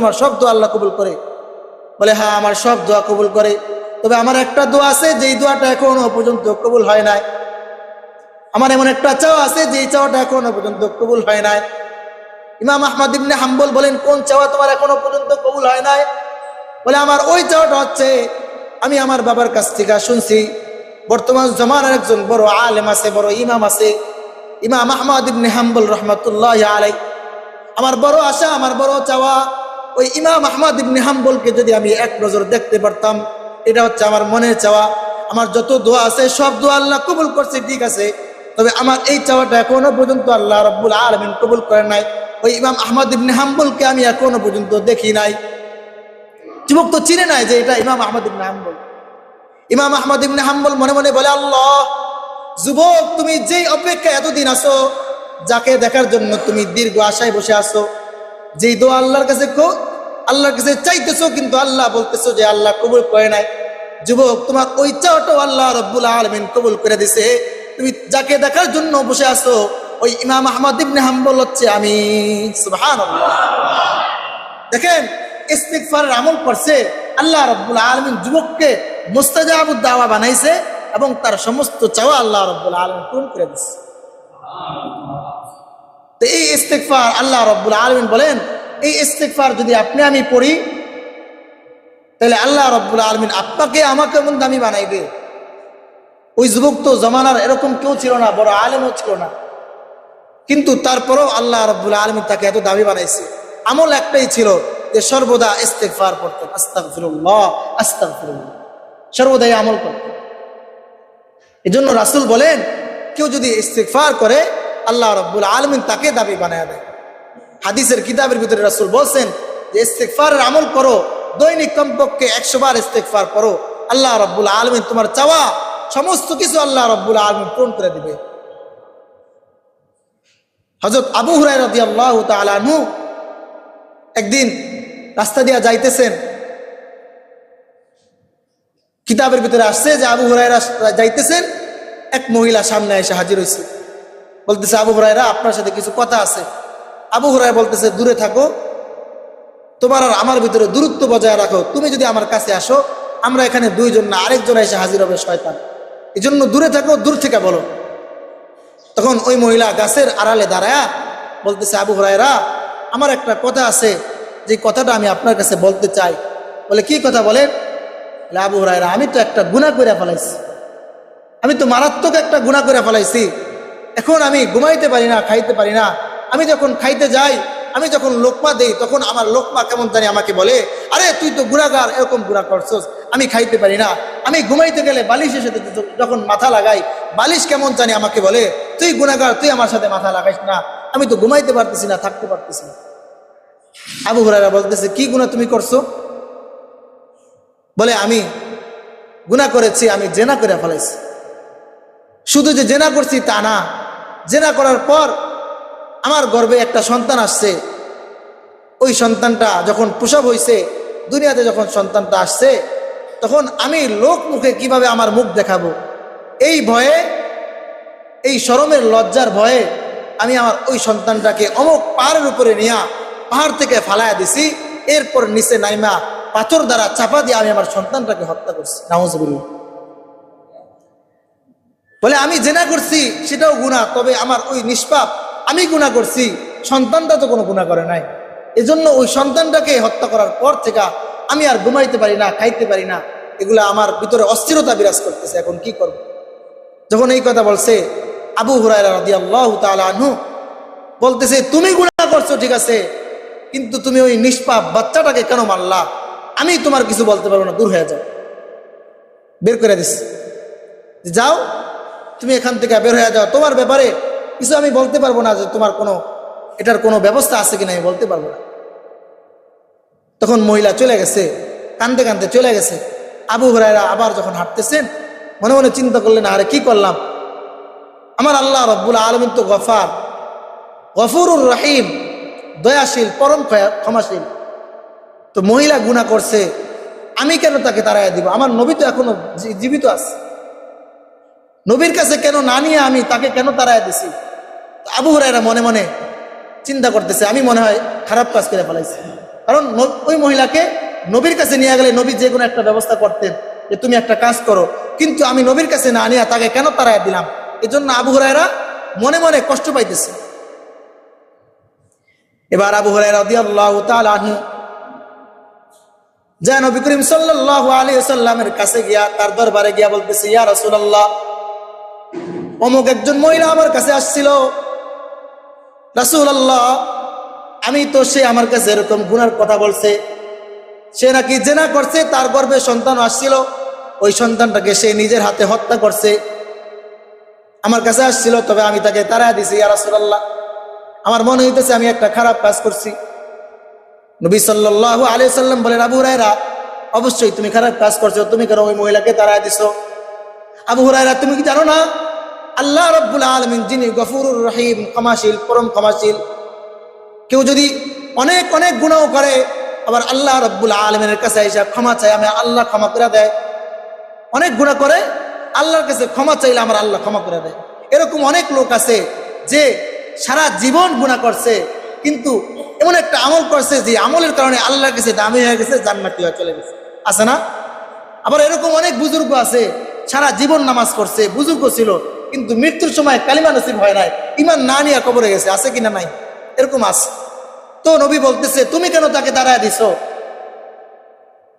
তোমার সব দোয়া আল্লাহ কবুল করে। বলে হ্যাঁ আমার সব দোয়া কবুল করে। তবে আমার একটা দোয়া আছে, যেই দোয়াটা এখনও পর্যন্ত কবুল হয় নাই। আমার এমন একটা চাওয়া আছে, যেই চাওয়াটা এখনও পর্যন্ত কবুল হয় নাই। ইমাম আহমদ ইবনে হাম্বল বলেন, কোন চাওয়া তোমার এখনও পর্যন্ত কবুল হয় নাই? বলে, আমার ওই চাওয়াটা হচ্ছে, আমি আমার বাবার কাছ থেকে শুনছি। বর্তমান জমানার একজন বড় আলেম আছে, বড় ইমাম আছে। ইমাম আহমদ ইবনে হাম্বল রহমতুল্লাহ আলাই আমার বড় আশা, আমার বড় চাওয়া ওই ইমাম আহমদ ইবনে হাম্বলকে যদি আমি এক নজর দেখতে পারতাম, এটা হচ্ছে আমার মনের চাওয়া। আমার যত দোয়া আছে, সব দোয়া আল্লাহ কবুল করছে, ঠিক আছে। তবে আমার এই চাওয়াটা এখনও পর্যন্ত আল্লাহ রব্বুল আলমিন কবুল করে নাই। ওই ইমাম আহমদ ইবনে হাম্বলকে আমি এখনও পর্যন্ত দেখি নাই। যুবক তো চিনে নাই যে এটা ইমাম আহমদ ইবনে হাম্বল। ইমাম আহমদ ইবনে হাম্বল মনে মনে বলে, আল্লাহ, যুবক, তুমি যেই অপেক্ষা এতদিন আসো যাকে দেখার জন্য তুমি দীর্ঘ আশায় বসে আসো যেই দোয়া আল্লাহর কাছে আল্লাহর কাছে চাইতেছো, কিন্তু আল্লাহ বলতেছো যে আল্লাহ কবুল করে নাই। যুবক, তোমার ওই চাওটাও আল্লাহ রব্বুল আলমিন কবুল করে দিছে। তুমি যাকে দেখার জন্য বসে আসো ওই ইমাম আহমদ ইবনে হাম্বল হচ্ছে আমি। দেখেন, ইস্তিগফারের আমল করছে, আল্লাহ রব্বুল আলমিন যুবককে মুস্তাজাবুদ দাওয়া বানাইছে এবং তার সমস্ত চাওয়া আল্লাহ রব্বুল আলমিন পূরণ করে দিচ্ছে। তো এই ইস্তেকফার আল্লাহ রব্বুল আলমিন বলেন, এই ইস্তেকফার যদি আপনি আমি পড়ি, তাহলে আল্লাহ রব্বুল আলমিন আপনাকে আমাকে এমন দামি বানাইবে। ওই যুবক তো জমানার এরকম কেউ ছিল না, বড় আলেমও ছিল না। কিন্তু তারপরেও আল্লাহ রব্বুল আলমিন তাকে এত দামি বানাইছে। আমল একটাই ছিল যে সর্বদা ইস্তেকফার করতেন আস্তাক ফিরুল্লাহ আস্তাক সর্বদাই আমল করতেন এই জন্য রাসুল বলেন, কেউ যদি ইস্তেকফার করে আল্লাহ রব্বুল আলমিন তাকে দাবি বানায় দেয়। হাদিসের কিতাবের ভিতরে রাসুল বলছেন যে ইস্তেকফারের আমল করো, দৈনিক কমপক্ষে একশো বার ইস্তেকফার করো। আল্লাহ রব্বুল আলমিন তোমার চাওয়া, সমস্ত কিছু আল্লাহ রব্বুল আলমিন পূরণ করে দিবে। হজরত আবু হুরাই রদি আল্লাহ তালু একদিন রাস্তা দিয়া যাইতেছেন। কিতাবের ভিতরে আসছে যে, আবু হুরাইরা যাইতেছেন, এক মহিলা সামনে এসে হাজির হয়েছে বলতেছে আবু হুরাইরা আপনার সাথে কিছু কথা আছে। আবু হুরাই বলতেছে দূরে থাকো। তোমার আর আমার ভিতরে দূরত্ব বজায় রাখো। তুমি যদি আমার কাছে আসো আমরা এখানে দুইজন না আরেকজন এসে হাজির হবে শয়তান। এই জন্য দূরে থাকো দূর থেকে বলো। তখন ওই মহিলা গাছের আড়ালে দাঁড়ায় বলতেছে আবু হুরাইরা আমার একটা কথা আছে। যে কথাটা আমি আপনার কাছে বলতে চাই। বলে কি কথা বলে, আবু হুরাইরা আমি তো একটা গুণা করে ফেলাইছি। আমি তো মারাত্মক একটা গুণা করে ফেলাইছি। এখন আমি ঘুমাইতে পারি না, খাইতে পারি না। আমি যখন খাইতে যাই, আমি যখন লোকমা দেই, তখন আমার লোকমা কেমন জানি আমাকে বলে, আরে, তুই তো গুণাগার, এরকম গুণা করছস, আমি খাইতে পারি না। আমি ঘুমাইতে গেলে বালিশের সাথে যখন মাথা লাগাই, বালিশ কেমন জানি আমাকে বলে, তুই গুণাগার, তুই আমার সাথে মাথা লাগাইস না। আমি তো ঘুমাইতে পারতেছি না, থাকতে পারতেছি না। আবু হুরারা বলতেছে, কি গুণা তুমি করছ? বলে, আমি গুণা করেছি, আমি জেনা করে ফেলাইছি। শুধু যে জেনা করছি, তা না জেনা করার পর আমার গর্বে একটা সন্তান আসছে। ওই সন্তানটা যখন প্রসব হয়েছে দুনিয়াতে যখন সন্তানটা আসছে, তখন আমি লোক মুখে কীভাবে আমার মুখ দেখাবো? এই ভয়ে, এই শরমের লজ্জার ভয়ে আমি আমার ওই সন্তানটাকে অমুক পাহাড়ের উপরে নিয়া পাহাড় থেকে ফালায়া দিছি। এরপর নিচে নাইমা পাথর দ্বারা চাপা দিয়ে আমি আমার সন্তানটাকে হত্যা করছি। নাউজুবিল্লাহ। বলে, আমি জেনা করছি, সেটাও গুণা তবে আমার ওই নিষ্পাপ, আমি গুণা করছি। সন্তানটা তো কোনো গুণা করে নাই। এজন্য ওই সন্তানটাকে হত্যা করার পর থেকে আমি আর ঘুমাইতে পারি না, খাইতে পারি না। এগুলা আমার ভিতরে অস্থিরতা বিরাজ করতেছে, এখন কি করব? যখন এই কথা বলছে, আবু হুরায়রা বলতেছে, তুমি গুণা করছ, ঠিক আছে, কিন্তু তুমি ওই নিষ্পাপ বাচ্চাটাকে কেন মারলা? আমি তোমার কিছু বলতে পারব না, দূর হয়ে যাও। বের করে দিস যাও তুমি এখান থেকে বের হয়ে যাও। তোমার ব্যাপারে কিছু আমি বলতে পারব না যে তোমার কোনো, এটার কোনো ব্যবস্থা আছে কিনা আমি বলতে পারব না। তখন মহিলা চলে গেছে কান্দতে কান্দতে চলে গেছে। আবু হরাইরা আবার যখন হাঁটতেছেন, মনে মনে চিন্তা করলেন, আরে কি করলাম? আমার আল্লাহ রব্বুল আলমিন তো গফার, গফুরুর রাহিম, দয়াশীল, পরম ক্ষমাশীল। তো মহিলা গুণা করছে, আমি কেন তাকে তাড়াইয়া দিব? আমার নবী তো এখনও জীবিত আছে। নবীর কাছে কেন না নিয়ে আমি তাকে কেন তাড়াইয়া দিছি? আবু হুরাইরা মনে মনে চিন্তা করতেছে, আমি মনে হয় খারাপ কাজ করে ফেলাইছি। কারণ ওই মহিলাকে নবীর কাছে নিয়ে গেলে নবী যে কোনো একটা ব্যবস্থা করতেন যে তুমি একটা কাজ করো। কিন্তু আমি নবীর কাছে না নিয়ে তাকে কেন তারাই দিলাম? এই জন্য আবু হরাইরা মনে মনে কষ্ট পাইতেছে। এবার আবু আনহু যা নবী করিম সাল্লাল্লাহু আলাইহি সাল্লামের কাছে গিয়া তার দরবারে গিয়া বলতেছে, ইয়া রাসূলুল্লাহ অমুক একজন মহিলা আমার কাছে আসছিল। রাসুল আল্লাহ আমি তো সে আমার কাছে এরকম গুনার কথা বলছে। সে নাকি জেনা করছে, তার গর্ভে সন্তান আসছিল। ওই সন্তানটাকে সে নিজের হাতে হত্যা করছে। আমার কাছে আসছিল, তবে আমি তাকে তারা দিছি, ইয়া রাসূলুল্লাহ। আমার মনে হইতেছে আমি একটা খারাপ কাজ করছি। নবী সাল্লাল্লাহু আলাইহি সাল্লাম বলেন, আবু রায়রা অবশ্যই তুমি খারাপ কাজ করছ, তুমি কেন ওই মহিলাকে তারা দিছো? আবু হুরায়রা, তুমি কি জানো না আল্লাহ রাব্বুল আলমিন যিনি গফুরুর রহিম, ক্ষমাশীল, পরম ক্ষমাশীল, কেউ যদি অনেক অনেক গুণাও করে, আবার আল্লাহ রব্বুল আলমিনের কাছে এসে ক্ষমা চাই আমি আল্লাহ ক্ষমা করে দেয়। অনেক গুণা করে, আল্লাহর কাছে ক্ষমা চাইলে আমার আল্লাহ ক্ষমা করে দেয়। এরকম অনেক লোক আছে যে সারা জীবন গুণা করছে, কিন্তু এমন একটা আমল করছে যে আমলের কারণে আল্লাহর কাছে দামি হয়ে গেছে, জান্নাতি হয়ে চলে গেছে। আছে না? আবার এরকম অনেক বুজুর্গ আছে, সারা জীবন নামাজ পড়ছে, বুজুর্গ ছিল কিন্তু মৃত্যুর সময় কালিমা নসিব হয় নাই। ইমান না নিয়ে কবরে গেছে, আছে কিনা নাই? এরকম আছে। তো নবী বলতেছে, তুমি কেন তাকে দাঁড়ায় দিছো?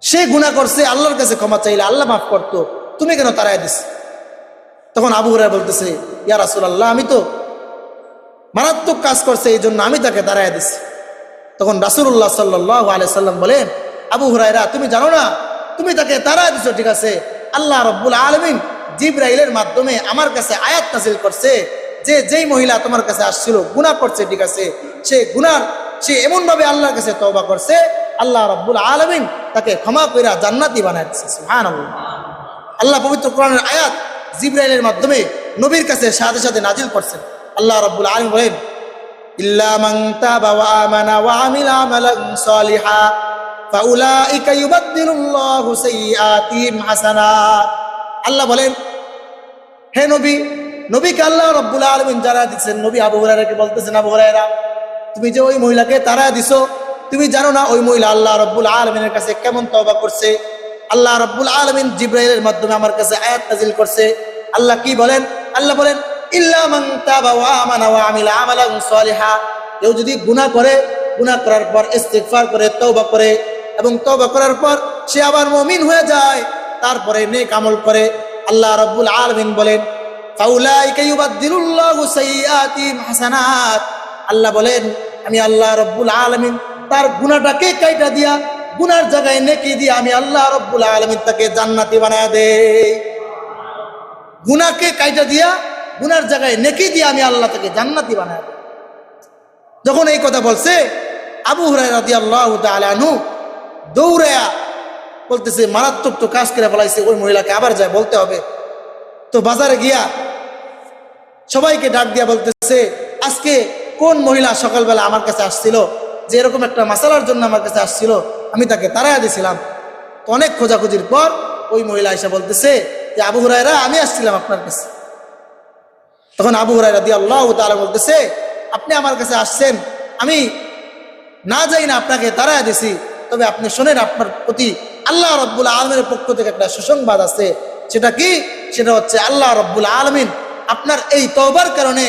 সে গুণা করছে, আল্লাহর কাছে ক্ষমা চাইলে, আল্লাহ মাফ করতো, তুমি কেন তারায় দিস তখন আবু হুরায় বলতেছে, ইয়া রাসূলুল্লাহ, আমি তো মারাত্মক কাজ করছে, এই জন্য আমি তাকে দাঁড়ায় দিছি। তখন রাসূলুল্লাহ সাল্লাল্লাহু আলাইহি সাল্লাম বলেন, আবু হুরায়রা, তুমি জানো না, তুমি তাকে তাড়ায় দিছো, ঠিক আছে? আল্লাহ রব্বুল আলামিন জিব্রাইলের মাধ্যমে আমার কাছে আয়াত নাজিল করছে যে যেই মহিলা তোমার কাছে আসছিল, গুনাহ করছে, ঠিক আছে? সে গুনার সে এমন ভাবে আল্লাহর কাছে তওবা করছে, আল্লাহ রব্বুল আলামিন তাকে ক্ষমা কইরা জান্নাতি বানায় দিচ্ছে আল্লাহ পবিত্র কোরআনের আয়াত জিব্রাইলের মাধ্যমে নবীর কাছে সাথে সাথে নাজিল করছেন আল্লাহ রাব্বুল আলামিন বলেন, ইল্লা তাবা আল্লাহ বলেন, হে নবী, নবীকে আল্লাহ রব্বুল আলমিন যারা দিচ্ছেন। নবী আবু হুরায়রাকে বলতেছেন, আবু হুরায়রা, তুমি যে ওই মহিলাকে তারা দিছো, তুমি জানো না ওই মহিলা আল্লাহ রব্বুল আলমিনের কাছে কেমন তওবা করছে? আল্লাহ রব্বুল আলমিন জিব্রাইলের মাধ্যমে আমার কাছে আয়াত নাজিল করছে। আল্লাহ কি বলেন? আল্লাহ বলেন তাবা কেউ যদি করে করার পর করে করে, এবং করার পর সে আবার মুমিন হয়ে যায়। তারপরে নেক আমল করে আল্লাহ রব্বুল আলমিন বলেন আল্লাহ বলেন, আমি আল্লাহ রব্বুল আলমিন, তার গুণাটাকে কাইটা দিয়া, গুনার জায়গায় নেকি দিয়ে আমি আল্লাহ রব্বুল আলমিন তাকে জান্নাতি বানায় দেই। গুনাকে কাইটা দিয়া, গুনার জায়গায় নেকি দিয়ে আমি আল্লাহ তাকে জান্নাতি বানায় যখন এই কথা বলছে, আবু হুরাই রাদি আল্লাহ আনু দৌড়ায়া বলতেছে, মারাত্মক তো কাজ করে ফেলাইছে, ওই মহিলাকে আবার যায় বলতে হবে। তো বাজারে গিয়া সবাইকে ডাক দিয়া বলতেছে, আজকে কোন মহিলা সকালবেলা আমার কাছে আসছিল? যে এরকম একটা মাসালার জন্য আমার কাছে আসছিল, আমি তাকে তাড়াইয়া দিয়েছিলাম তো অনেক খোঁজাখুঁজির পর ওই মহিলা এসে বলতেছে যে, আবু হুরায়রা, আমি আসছিলাম আপনার কাছে। তখন আবু হুরায়রা দিয়ে আল্লাহ তাআলা বলতেছে, আপনি আমার কাছে আসছেন, আমি না যাই না আপনাকে তাড়াইয়া দিছি, তবে আপনি শোনেন আপনার প্রতি আল্লাহ রব্বুল আলমের পক্ষ থেকে একটা সুসংবাদ আছে। সেটা কি? সেটা হচ্ছে আল্লাহ রব্বুল আলমিন আপনার এই তওবার কারণে,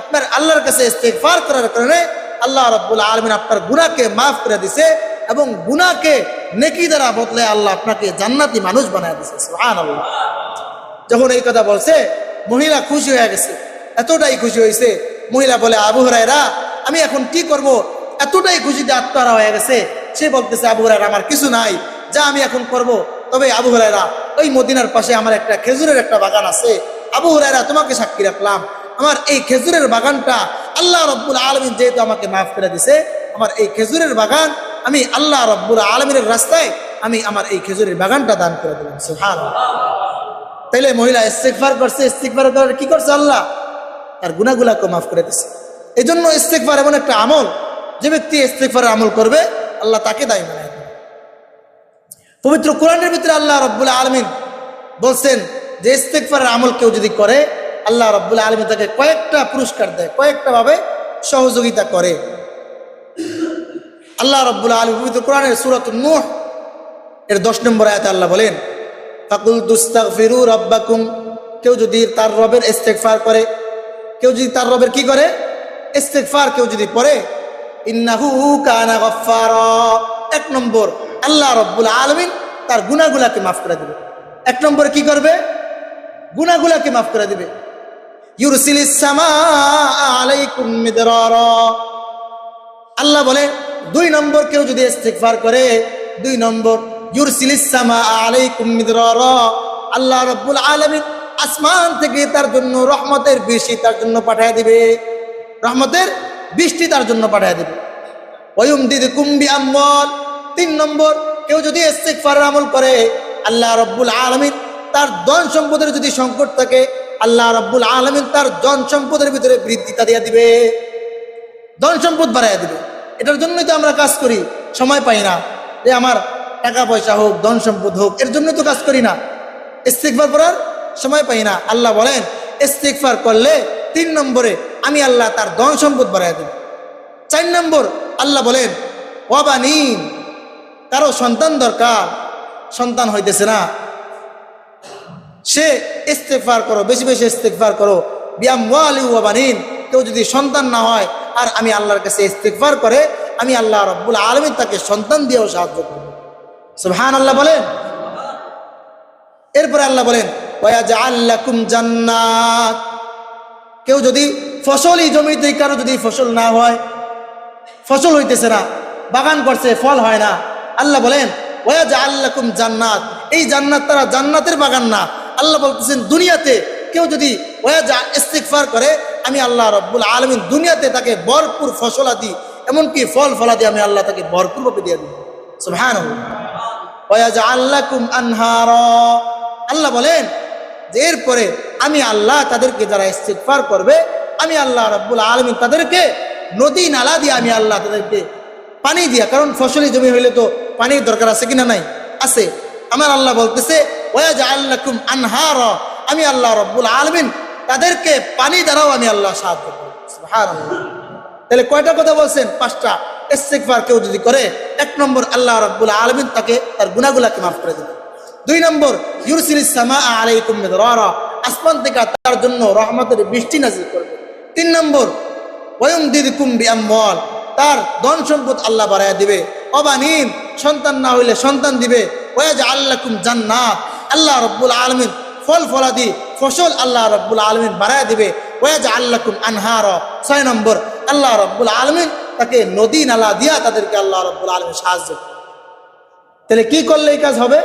আপনার আল্লাহর কাছে ইস্তেগফার করার কারণে আল্লাহ রব্বুল আলমিন আপনার গুনাহকে মাফ করে দিছে এবং গুনাহকে নেকি দ্বারা বদলে আল্লাহ আপনাকে জান্নাতি মানুষ বানায় দিছে। যখন এই কথা বলছে, মহিলা খুশি হয়ে গেছে। এতটাই খুশি হয়েছে। মহিলা বলে, আবু হরাইরা আমি এখন কি করব? এতটাই খুশিতে আত্মারা হয়ে গেছে। সে বলতেছে, আবু হরাইরা আমার কিছু নাই। যা আমি এখন করব। তবে আবু হরাইরা ওই মদিনার পাশে আমার একটা খেজুরের একটা বাগান আছে। আবু হরাইরা তোমাকে সাক্ষী রাখলাম। আমার এই খেজুরের বাগানটা আল্লাহ রব্বুল আলমিন যেহেতু আমাকে মাফ করে দিছে, আমার এই খেজুরের বাগান আমি আল্লাহ রব্বুল আলমিনের রাস্তায় আমি আমার এই খেজুরের বাগানটা দান করে দিলাম। সুবহানাল্লাহ। তাইলে মহিলা ইস্তেকবার করছে ইস্তেকবার করার কি করছে আল্লাহ? তার গুনাগুলাকে মাফ করে দিছে। এই জন্য ইস্তেকবার এমন একটা আমল, যে ব্যক্তি ইস্তেকবারের আমল করবে, আল্লাহ তাকে দায়ী বানায়। পবিত্র কোরআনের ভিতরে আল্লাহ রব্বুল আলমিন বলছেন যে ইস্তেকবারের আমল কেউ যদি করে, আল্লাহ রব্বুল আলমিন তাকে কয়েকটা পুরস্কার দেয়, কয়েকটা ভাবে সহযোগিতা করে। আল্লাহ রব্বুল আলম পবিত্র কোরআনের সুরত নূহ এর দশ নম্বর আয়াতে আল্লাহ বলেন ফাকুল তুস্তাগফিরু রব্বাকুম। কেউ যদি তার রবের ইস্তেগফার করে, কেউ যদি তার রবের কি করে? ইস্তেগফার কেউ যদি পড়ে ইন্নাহু কানা গফফারা। এক নম্বর আল্লাহ রব্বুল আলামিন তার গুনাহগুলাকে মাফ করে দিবে। এক নম্বরে কি করবে? গুনাহগুলাকে মাফ করে দিবে। আল্লাহ বলে, দুই নম্বর কেউ যদি ইস্তেগফার করে, দুই নম্বর আল্লাহ রাব্বুল আলামিন আসমান থেকে তার জন্য রহমতের বৃষ্টি তার জন্য পাঠিয়ে দিবে। রহমতের বৃষ্টি তার জন্য পাঠিয়ে দিবে। ওয়ুম দিদি কুম্বি আমল তিন নম্বর, কেউ যদি ইস্তেগফারের আমল করে, আল্লাহ রাব্বুল আলামিন তার ধন সম্পদের যদি সংকট থাকে, আল্লাহ রাব্বুল আলামিন তার ধন সম্পদের ভিতরে বৃদ্ধিতা দিয়ে দিবে। ধন সম্পদ বাড়াইয়া দিবে। এটার জন্যই তো আমরা কাজ করি, সময় পাই না। যে আমার টাকা পয়সা হোক, ধন সম্পদ হোক, এর জন্যই তো কাজ করি না। ইস্তেকবার করার সময় পাই না। আল্লাহ বলেন ইস্তেকফার করলে তিন নম্বরে আমি আল্লাহ তার ধন সম্পদ বাড়াইয়া দেব। চার নম্বর, আল্লাহ বলেন ওয়াবানিন কারও সন্তান দরকার, সন্তান হইতেছে না। সে ইস্তেকফার করো, বেশি বেশি ইস্তেকফার করো। বিয়াম কেউ যদি সন্তান না হয়, আর আমি আল্লাহর কাছে ইস্তেকফার করে, আমি আল্লাহ রব্বুল আলমিন তাকে সন্তান দিয়েও সাহায্য করব। সুবহান আল্লাহ বলেন? এরপরে আল্লাহ বলেন জান্নাত। কেউ যদি ফসলই জমিতে কারও যদি ফসল না হয়, ফসল হইতেছে না, বাগান করছে, ফল হয় না। আল্লাহ বলেন ওয়াজা আল্লাকুম জান্নাত। এই জান্নাত তারা জান্নাতের বাগান না। আল্লাহ বলতেছেন, দুনিয়াতে কেউ যদি ওয়াজা ইস্তিগফার করে, আমি আল্লাহ রব্বুল আলমিন দুনিয়াতে তাকে ভরপুর ফসলাদি, এমনকি ফল ফলাদি আমি আল্লাহ তাকে ভরপুরভাবে দিয়ে দিব। ওয়াজা আল্লাকুম আনহারা। আল্লাহ বলেন, যে এরপরে আমি আল্লাহ তাদেরকে যারা ইস্তিগফার করবে, আমি আল্লাহ রব্বুল আলমিন তাদেরকে নদী নালা দিয়ে আমি আল্লাহ তাদেরকে পানি দিয়া, কারণ ফসলি জমি হইলে তো পানির দরকার আছে কিনা নাই? আছে। আমার আল্লাহ বলতেছে আনহার। আমি আল্লাহ রব্বুল আলমিন তাদেরকে পানি দ্বারাও আমি আল্লাহ সাহায্য করব। তাহলে কয়টা কথা বলছেন? পাঁচটা। ইস্তেগফার কেউ যদি করে, এক নম্বর আল্লাহ রব্বুল আলমিন তাকে তার গুনাগুলাকে মাফ করে দেবে। দুই নম্বর, ইউরসিলিস সামা আলাইকুম আসমান থেকে তার জন্য রহমতের বৃষ্টি নাজিল করবে। তিন নম্বর ওয়ুম দিদিকুম বিআমওয়াল। তার ধন সম্পদ আল্লাহ বাড়ায় দিবে। অবানিন সন্তান না হইলে সন্তান দিবে। ওয়াজ আল্লাকুম জান্নাত। আল্লাহ রব্বুল আলমিন ফল ফলাদি, ফসল আল্লাহ রব্বুল আলমিন বাড়ায় দিবে। ওয়াজ আল্লাকুম আনহার। ছয় নম্বর, আল্লাহ রব্বুল আলমিন তাকে নদী নালা দিয়া তাদেরকে আল্লাহ রব্বুল আলমিন সাহায্য তাহলে কি করলে এই কাজ হবে?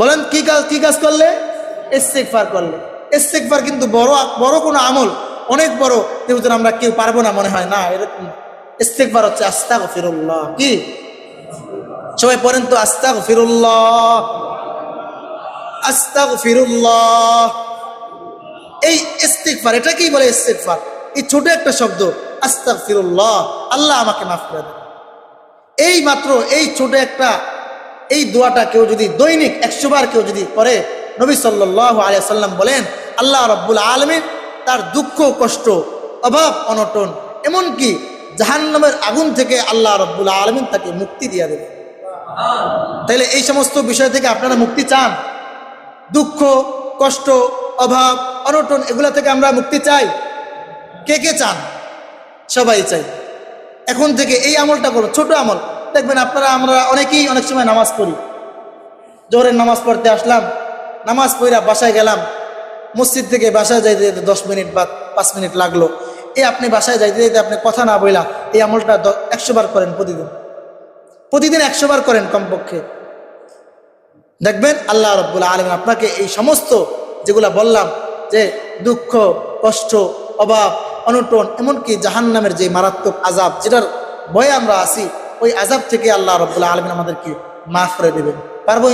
বলেন, কি কাজ কি কাজ করলে? ইস্তেকফার করলে। ইস্তেকফার কিন্তু বড় বড় কোনো আমল। অনেক বড় যেহেতু আমরা কেউ পারব না মনে হয়। না, এরকম। ইস্তেকফার হচ্ছে আস্তাগ ফিরুল্লাহ কি? সবাই পড়েন তো আস্তাগ ফিরুল্লাহ আস্তাগ ফিরুল্লাহ এই ইস্তেকফার এটা কি বলে ইস্তেকফার এই ছোট একটা শব্দ আস্তাগ ফিরুল্লাহ আল্লাহ আমাকে মাফ করে দেন। এই মাত্র, এই ছোট একটা, এই দোয়াটা কেউ যদি দৈনিক একশো বার কেউ যদি করে নবী সাল্লাহ আলিয়াল্লাম বলেন, আল্লাহ রব্বুল আলমিন তার দুঃখ, কষ্ট, অভাব, অনটন, এমনকি জাহান্নামের আগুন থেকে আল্লাহ রব্বুল আলমিন তাকে মুক্তি দিয়ে দেবে তাইলে এই সমস্ত বিষয় থেকে আপনারা মুক্তি চান? দুঃখ, কষ্ট, অভাব, অনটন, এগুলা থেকে আমরা মুক্তি চাই? কে কে চান? সবাই চাই। এখন থেকে এই আমলটা করো, ছোট আমল। দেখবেন আপনারা, আমরা অনেকেই অনেক সময় নামাজ পড়ি। জোহরের নামাজ পড়তে আসলাম, নামাজ পড়া বাসায় গেলাম মসজিদ থেকে বাসায় যাইতে যেতে দশ মিনিট বা পাঁচ মিনিট লাগল। এই আপনি বাসায় যাইতে যেতে আপনি কথা না বইলা এই আমলটা একশো বার করেন প্রতিদিন। প্রতিদিন একশো বার করেন কমপক্ষে। দেখবেন আল্লাহ রব্বুল আলম আপনাকে এই সমস্ত যেগুলা বললাম, যে দুঃখ, কষ্ট, অভাব, অনটন, এমনকি জাহান নামের যে মারাত্মক আজাব যেটার ভয়ে আমরা আছি, ওই আজাব থেকে আল্লাহ রব্বুল আলমিন আমাদেরকে মাফ করে দেবেন। পারব